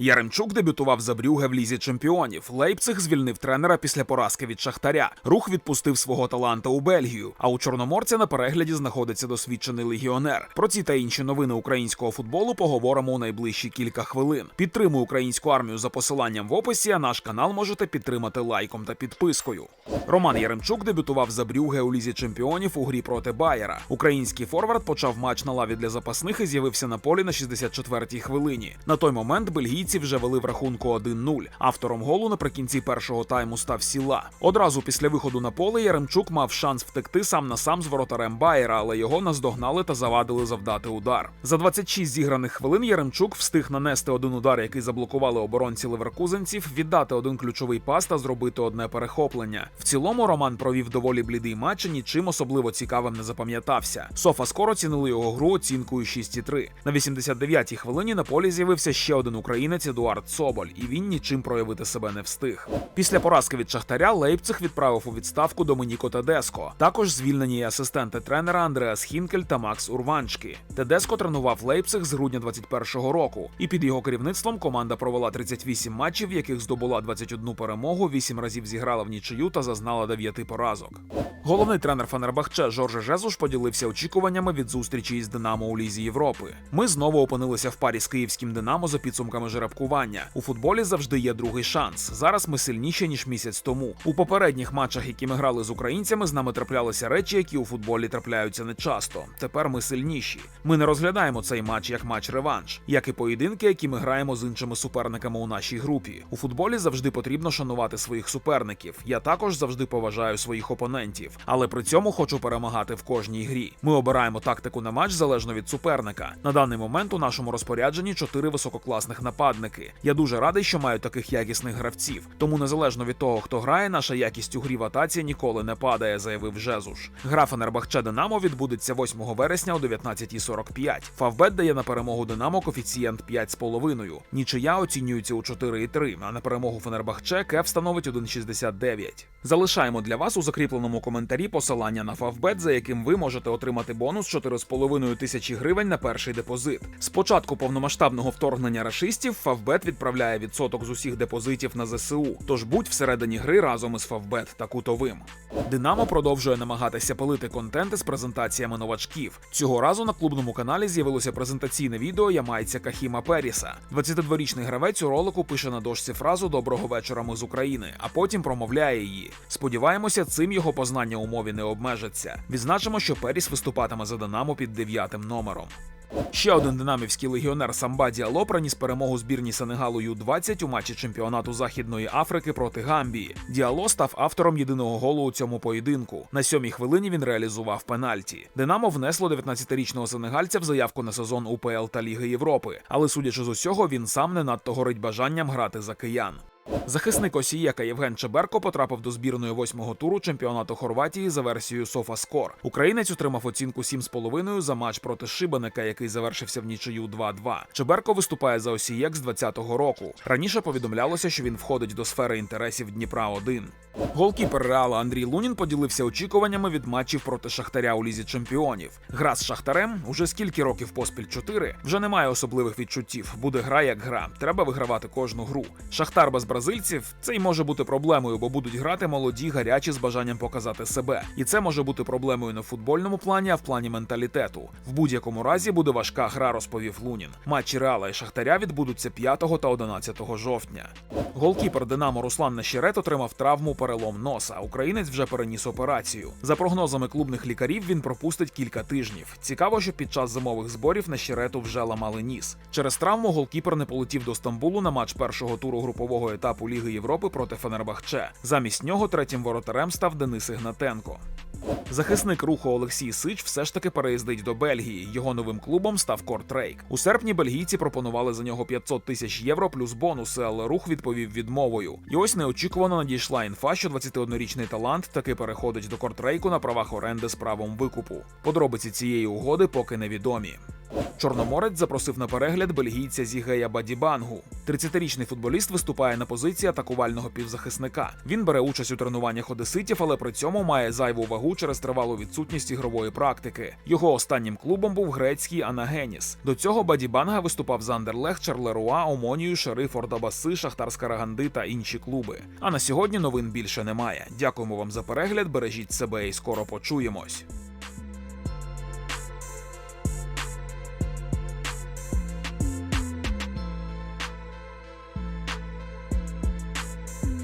Яремчук дебютував за Брюге в лізі чемпіонів. Лейпциг звільнив тренера після поразки від Шахтаря. Рух відпустив свого таланта у Бельгію. А у Чорноморця на перегляді знаходиться досвідчений легіонер. Про ці та інші новини українського футболу поговоримо у найближчі кілька хвилин. Підтримуй українську армію за посиланням в описі. А наш канал можете підтримати лайком та підпискою. Роман Яремчук дебютував за Брюге у лізі чемпіонів у грі проти Байера. Український форвард почав матч на лаві для запасних і з'явився на полі на 64-й хвилині. На той момент бельгійці вже вели в рахунку 1-0. Автором голу наприкінці першого тайму став Сіла. Одразу після виходу на поле Яремчук мав шанс втекти сам на сам з воротарем Байера, але його наздогнали та завадили завдати удар. За 26 зіграних хвилин Яремчук встиг нанести один удар, який заблокували оборонці леверкузенців, віддати один ключовий пас та зробити одне перехоплення. В цілому Роман провів доволі блідий матч і нічим особливо цікавим не запам'ятався. Софа скоро оцінили його гру оцінкою 6,3. На 89-й хвилині на полі з'явився ще один українець Едуард Соболь, і він нічим проявити себе не встиг. Після поразки від Шахтаря Лейпциг відправив у відставку Домініко Тедеско. Також звільнені асистенти тренера Андреас Хінкель та Макс Урванчки. Тедеско тренував Лейпциг з грудня 21-го року, і під його керівництвом команда провела 38 матчів, в яких здобула 21 перемогу, 8 разів зіграла в нічию та зазнала 9 поразок. Головний тренер Фенербахче Жорже Жезуш поділився очікуваннями від зустрічі із Динамо у Лізі Європи. Ми знову опинилися в парі з київським Динамо за підсумками жеребкування. У футболі завжди є другий шанс. Зараз ми сильніші ніж місяць тому. У попередніх матчах, які ми грали з українцями, з нами траплялися речі, які у футболі трапляються нечасто. Тепер ми сильніші. Ми не розглядаємо цей матч як матч реванш, як і поєдинки, які ми граємо з іншими суперниками у нашій групі. У футболі завжди потрібно шанувати своїх суперників. Я також завжди поважаю своїх опонентів, але при цьому хочу перемагати в кожній грі. Ми обираємо тактику на матч залежно від суперника. На даний момент у нашому розпорядженні чотири висококласних нападники. Я дуже радий, що маю таких якісних гравців. Тому незалежно від того, хто грає, наша якість у грі в атаці ніколи не падає, заявив Жезуш. Гра Фенербахче Динамо відбудеться 8 вересня о 19.45. Фавбет дає на перемогу Динамо коефіцієнт 5,5. Нічия оцінюється у 4,3, а на перемогу Фенербахче кеф становить 1,69. Залишаємо для вас у закріпленому коментарі посилання на Фавбет, за яким ви можете отримати бонус 4,5 тисячі гривень на перший депозит. З початку повномасштабного вторгнення рашистів Фавбет відправляє відсоток з усіх депозитів на ЗСУ. Тож будь всередині гри разом із Фавбет та кутовим. Динамо продовжує намагатися пилити контенти з презентаціями новачків. Цього разу на клубному каналі з'явилося презентаційне відео ямайця Кахіма Періса. 22-річний гравець у ролику пише на дошці фразу Доброго вечора ми з України, а потім промовляє її. Сподіваємося, цим його познання у мові не обмежиться. Відзначимо, що Періс виступатиме за Динамо під дев'ятим номером. Ще один динамівський легіонер Самба Діало приніс перемогу збірні Сенегалу Ю-20 у матчі чемпіонату Західної Африки проти Гамбії. Діало став автором єдиного голу у цьому поєдинку. На сьомій хвилині він реалізував пенальті. Динамо внесло 19-річного сенегальця в заявку на сезон УПЛ та Ліги Європи, але судячи з усього, він сам не надто горить бажанням грати за киян. Захисник Осієка Євген Чеберко потрапив до збірної восьмого туру чемпіонату Хорватії за версією SofaScore. Українець отримав оцінку 7,5 за матч проти Шибеника, який завершився в нічию 2-2. Чеберко виступає за Осієк з 20-го року. Раніше повідомлялося, що він входить до сфери інтересів Дніпра 1 Голкіпер Реала Андрій Лунін поділився очікуваннями від матчів проти Шахтаря у лізі чемпіонів. Гра з Шахтарем уже скільки років поспіль 4, вже немає особливих відчуттів. Буде гра як гра. Треба вигравати кожну гру. Шахтар без бразильців це й може бути проблемою, бо будуть грати молоді, гарячі з бажанням показати себе. І це може бути проблемою не футбольному плані, а в плані менталітету. В будь-якому разі буде важка гра, розповів Лунін. Матчі Реала і Шахтаря відбудуться 5 та 11 жовтня. Голкіпер Динамо Руслан Нещерет отримав травму перелом носа. Українець вже переніс операцію. За прогнозами клубних лікарів, він пропустить кілька тижнів. Цікаво, що під час зимових зборів Нещерету вже ламали ніс. Через травму голкіпер не полетів до Стамбулу на матч першого туру групового етапу Ліги Європи проти Фенербахче. Замість нього третім воротарем став Денис Ігнатенко. Захисник руху Олексій Сич все ж таки переїздить до Бельгії. Його новим клубом став Кортрейк. У серпні бельгійці пропонували за нього 500 тисяч євро плюс бонуси, але рух відповів відмовою. І ось неочікувано надійшла інфа, що 21-річний талант таки переходить до Кортрейку на правах оренди з правом викупу. Подробиці цієї угоди поки невідомі. Чорноморець запросив на перегляд бельгійця Зігея Бадібангу. 30-річний футболіст виступає на позиції атакувального півзахисника. Він бере участь у тренуваннях одеситів, але при цьому має зайву вагу через тривалу відсутність ігрової практики. Його останнім клубом був грецький Анагеніс. До цього Бадібанга виступав за Андерлех, Чарлеруа, Омонію, Шериф, Ордабаси, Шахтар Скараганди та інші клуби. А на сьогодні новин більше немає. Дякуємо вам за перегляд. Бережіть себе і скоро почуємось.